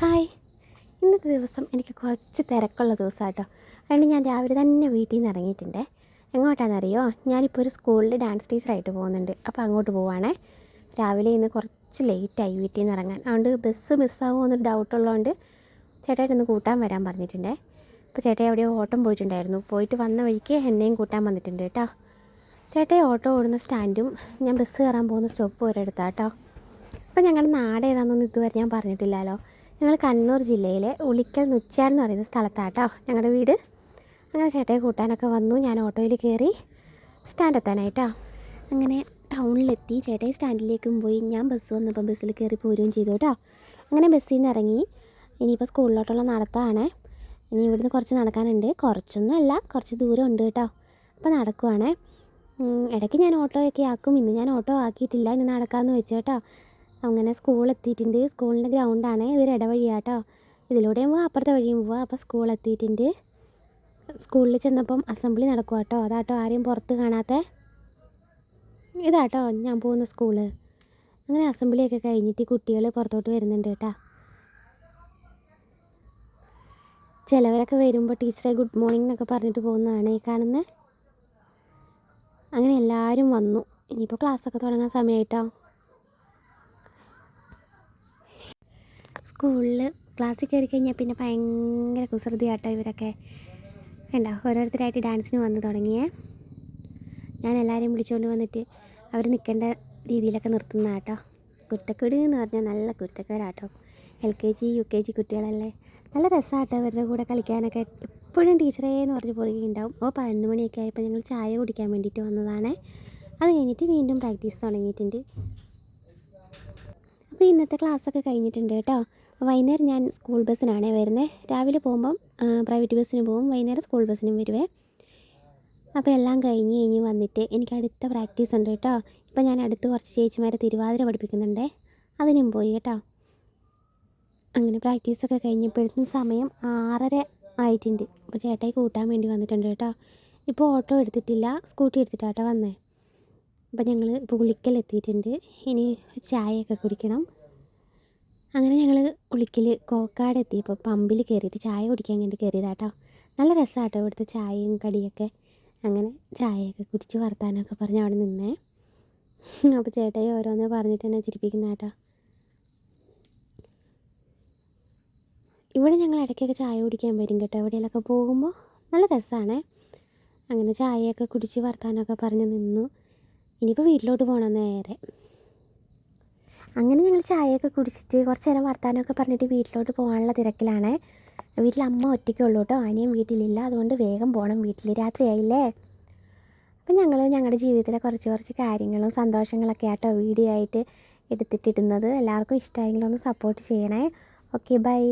Hi. ഇന്നത്തെ ദിവസം എനിക്ക് കുറച്ച് തിരക്കുള്ള ദിവസമാട്ടോ. അതുകൊണ്ട് ഞാൻ രാവിലെ തന്നെ വീട്ടിൽ നിന്ന് ഇറങ്ങിയിട്ടുണ്ട്. എങ്ങോട്ടാണെന്നറിയോ ഞാനിപ്പോൾ ഒരു സ്കൂളിൽ ഡാൻസ് ടീച്ചറായിട്ട് പോകുന്നുണ്ട്. അപ്പോൾ അങ്ങോട്ട് പോവാണേ. രാവിലെ ഇന്ന് കുറച്ച് ലേറ്റായി വീട്ടിൽ നിന്ന് ഇറങ്ങാൻ. അതുകൊണ്ട് ബസ് മിസ്സാകുമോ എന്നൊരു ഡൗട്ടുള്ളതുകൊണ്ട് ചേട്ടായിട്ടൊന്ന് കൂട്ടാൻ വരാൻ പറഞ്ഞിട്ടുണ്ടേ. അപ്പോൾ ചേട്ടായി എവിടെയോ ഓട്ടം പോയിട്ടുണ്ടായിരുന്നു. പോയിട്ട് വന്ന വഴിക്ക് എന്നെയും കൂട്ടാൻ വന്നിട്ടുണ്ട് കേട്ടോ. ചേട്ടായി ഓട്ടോ ഓടുന്ന സ്റ്റാൻഡും ഞാൻ ബസ് കയറാൻ പോകുന്ന സ്റ്റോപ്പ് ഒരിടത്താണ് കേട്ടോ. അപ്പോൾ ഞങ്ങളുടെ നാട് ഏതാണെന്നൊന്നും ഇതുവരെ ഞാൻ പറഞ്ഞിട്ടില്ലല്ലോ. ഞങ്ങൾ കണ്ണൂർ ജില്ലയിലെ ഉളിക്കൽ നുച്ചാട് എന്ന് പറയുന്ന സ്ഥലത്താട്ടോ ഞങ്ങളുടെ വീട്. അങ്ങനെ ചേട്ടയെ കൂട്ടാനൊക്കെ വന്നു. ഞാൻ ഓട്ടോയിൽ കയറി സ്റ്റാൻഡ് എത്താനായിട്ടോ. അങ്ങനെ ടൗണിലെത്തി. ചേട്ടയെ സ്റ്റാൻഡിലേക്കും പോയി. ഞാൻ ബസ് വന്നപ്പോൾ ബസ്സിൽ കയറി പോരുകയും ചെയ്തു കേട്ടോ അങ്ങനെ ബസ്സിൽ നിന്ന് ഇറങ്ങി. ഇനിയിപ്പോൾ സ്കൂളിലോട്ടുള്ള നടത്തമാണ്. ഇനി ഇവിടുന്ന് കുറച്ച് നടക്കാനുണ്ട്. കുറച്ചൊന്നും അല്ല കുറച്ച് ദൂരം ഉണ്ട് കേട്ടോ. അപ്പോൾ നടക്കുവാണേ. ഇടയ്ക്ക് ഞാൻ ഓട്ടോയൊക്കെ ആക്കും. ഇന്ന് ഞാൻ ഓട്ടോ ആക്കിയിട്ടില്ല. ഇന്ന് നടക്കാമെന്ന് വെച്ചു കേട്ടോ. അങ്ങനെ സ്കൂളെത്തിയിട്ടുണ്ട്. സ്കൂളിന്റെ ഗ്രൗണ്ടാണ്. ഇതൊരു ഇടവഴിയാട്ടോ. ഇതിലൂടെയും പോവാം അപ്പുറത്തെ വഴിയും പോവാം. അപ്പോൾ സ്കൂളെത്തിയിട്ടുണ്ട്. സ്കൂളിൽ ചെന്നപ്പം അസംബ്ലി നടക്കുക കേട്ടോ അതാട്ടോ ആരെയും പുറത്ത് കാണാത്ത. ഇതാട്ടോ ഞാൻ പോകുന്ന സ്കൂൾ. അങ്ങനെ അസംബ്ലിയൊക്കെ കഴിഞ്ഞിട്ട് കുട്ടികൾ പുറത്തോട്ട് വരുന്നുണ്ട് കേട്ടോ. ചിലവരൊക്കെ വരുമ്പോൾ ടീച്ചറെ ഗുഡ് മോർണിംഗ് എന്നൊക്കെ പറഞ്ഞിട്ട് പോകുന്നതാണ് ഈ കാണുന്നത് അങ്ങനെ എല്ലാവരും വന്നു. ഇനിയിപ്പോൾ ക്ലാസ്സൊക്കെ തുടങ്ങാൻ സമയമായിട്ടോ സ്കൂളിൽ ക്ലാസ്സിൽ കയറി കഴിഞ്ഞാൽ പിന്നെ ഭയങ്കര കുസൃതിയാട്ടോ ഇവരൊക്കെ. കണ്ടോ? ഓരോരുത്തരായിട്ട് ഡാൻസിന് വന്ന് തുടങ്ങിയേ. ഞാൻ എല്ലാവരെയും വിളിച്ചുകൊണ്ട് വന്നിട്ട് അവർ നിൽക്കേണ്ട രീതിയിലൊക്കെ നിർത്തുന്ന കേട്ടോ കുരുത്തക്കേട് എന്ന് പറഞ്ഞാൽ നല്ല കുരുത്തക്കേടാട്ടോ. L K G U K G കുട്ടികളല്ലേ. നല്ല രസമാട്ടോ അവരുടെ കൂടെ കളിക്കാനൊക്കെ. എപ്പോഴും ടീച്ചറേ എന്ന് പറഞ്ഞ് ഉണ്ടാവും. അപ്പോൾ പതിനൊന്ന് മണിയൊക്കെ ആയപ്പോൾ ഞങ്ങൾ ചായ കുടിക്കാൻ വേണ്ടിയിട്ട് വന്നതാണ്. അത് കഴിഞ്ഞിട്ട് വീണ്ടും പ്രാക്ടീസ് തുടങ്ങിയിട്ടുണ്ട്. അപ്പോൾ ഇന്നത്തെ ക്ലാസ്സൊക്കെ കഴിഞ്ഞിട്ടുണ്ട് കേട്ടോ. വൈകുന്നേരം ഞാൻ സ്കൂൾ ബസ്സിനാണേ വരുന്നത് രാവിലെ പോകുമ്പം പ്രൈവറ്റ് ബസ്സിന് പോകും. വൈകുന്നേരം സ്കൂൾ ബസ്സിനും വരുവേ. അപ്പോൾ എല്ലാം കഴിഞ്ഞ് കഴിഞ്ഞ് വന്നിട്ട് എനിക്ക് അടുത്ത പ്രാക്ടീസ് ഉണ്ട് കേട്ടോ. ഇപ്പം ഞാൻ അടുത്ത് കുറച്ച് ചേച്ചിമാരെ തിരുവാതിര പഠിപ്പിക്കുന്നുണ്ടേ. അതിനും പോയി കേട്ടോ. അങ്ങനെ പ്രാക്ടീസൊക്കെ കഴിഞ്ഞപ്പോഴത്തേക്കും സമയം ആറര ആയിട്ടുണ്ട്. അപ്പോൾ ചേട്ടായി കൂട്ടാൻ വേണ്ടി വന്നിട്ടുണ്ട് കേട്ടോ. ഇപ്പോൾ ഓട്ടോ എടുത്തിട്ടില്ല സ്കൂട്ടി എടുത്തിട്ടാട്ടോ വന്നേ. അപ്പോൾ ഞങ്ങൾ ഇപ്പോൾ ഉളിക്കൽ എത്തിയിട്ടുണ്ട് ഇനി ചായയൊക്കെ കുടിക്കണം. അങ്ങനെ ഞങ്ങൾ ഉളിക്കൽ കോക്കാട് എത്തിയപ്പോൾ പമ്പിൽ കയറിയിട്ട് ചായ കുടിക്കാൻ വേണ്ടി കയറിയതാട്ടോ നല്ല രസമാട്ടോ ഇവിടുത്തെ ചായയും കടിയൊക്കെ. അങ്ങനെ ചായയൊക്കെ കുടിച്ച് വർത്താനൊക്കെ പറഞ്ഞ് അവിടെ നിന്നേ. അപ്പോൾ ചേട്ടായി ഓരോന്ന് പറഞ്ഞിട്ട് തന്നെ ചിരിപ്പിക്കുന്ന കേട്ടോ ഇവിടെ ഞങ്ങൾ ഇടയ്ക്കൊക്കെ ചായ കുടിക്കാൻ വരും കേട്ടോ. എവിടെയെങ്കിലൊക്കെ പോകുമ്പോൾ നല്ല രസമാണേ അങ്ങനെ ചായയൊക്കെ കുടിച്ച് വർത്താനൊക്കെ പറഞ്ഞ് നിന്നു. ഇനിയിപ്പോൾ വീട്ടിലോട്ട് പോകണം നേരെ. അങ്ങനെ ഞങ്ങൾ ചായയൊക്കെ കുടിച്ചിട്ട് കുറച്ച് നേരം വർത്താനമൊക്കെ പറഞ്ഞിട്ട് വീട്ടിലോട്ട് പോകാനുള്ള തിരക്കിലാണ്. വീട്ടിൽ അമ്മ ഒറ്റയ്ക്കേ ഉള്ളൂ കേട്ടോ. അനിയൻ വീട്ടിലില്ല. അതുകൊണ്ട് വേഗം പോകണം വീട്ടിൽ രാത്രിയായില്ലേ അപ്പം ഞങ്ങൾ ഞങ്ങളുടെ ജീവിതത്തിലെ കുറച്ച് കുറച്ച് കാര്യങ്ങളും സന്തോഷങ്ങളൊക്കെ ആട്ടോ വീഡിയോ ആയിട്ട് എടുത്തിട്ടിടുന്നത്. എല്ലാവർക്കും ഇഷ്ടമായെങ്കിൽ ഒന്ന് സപ്പോർട്ട് ചെയ്യണേ. Okay bye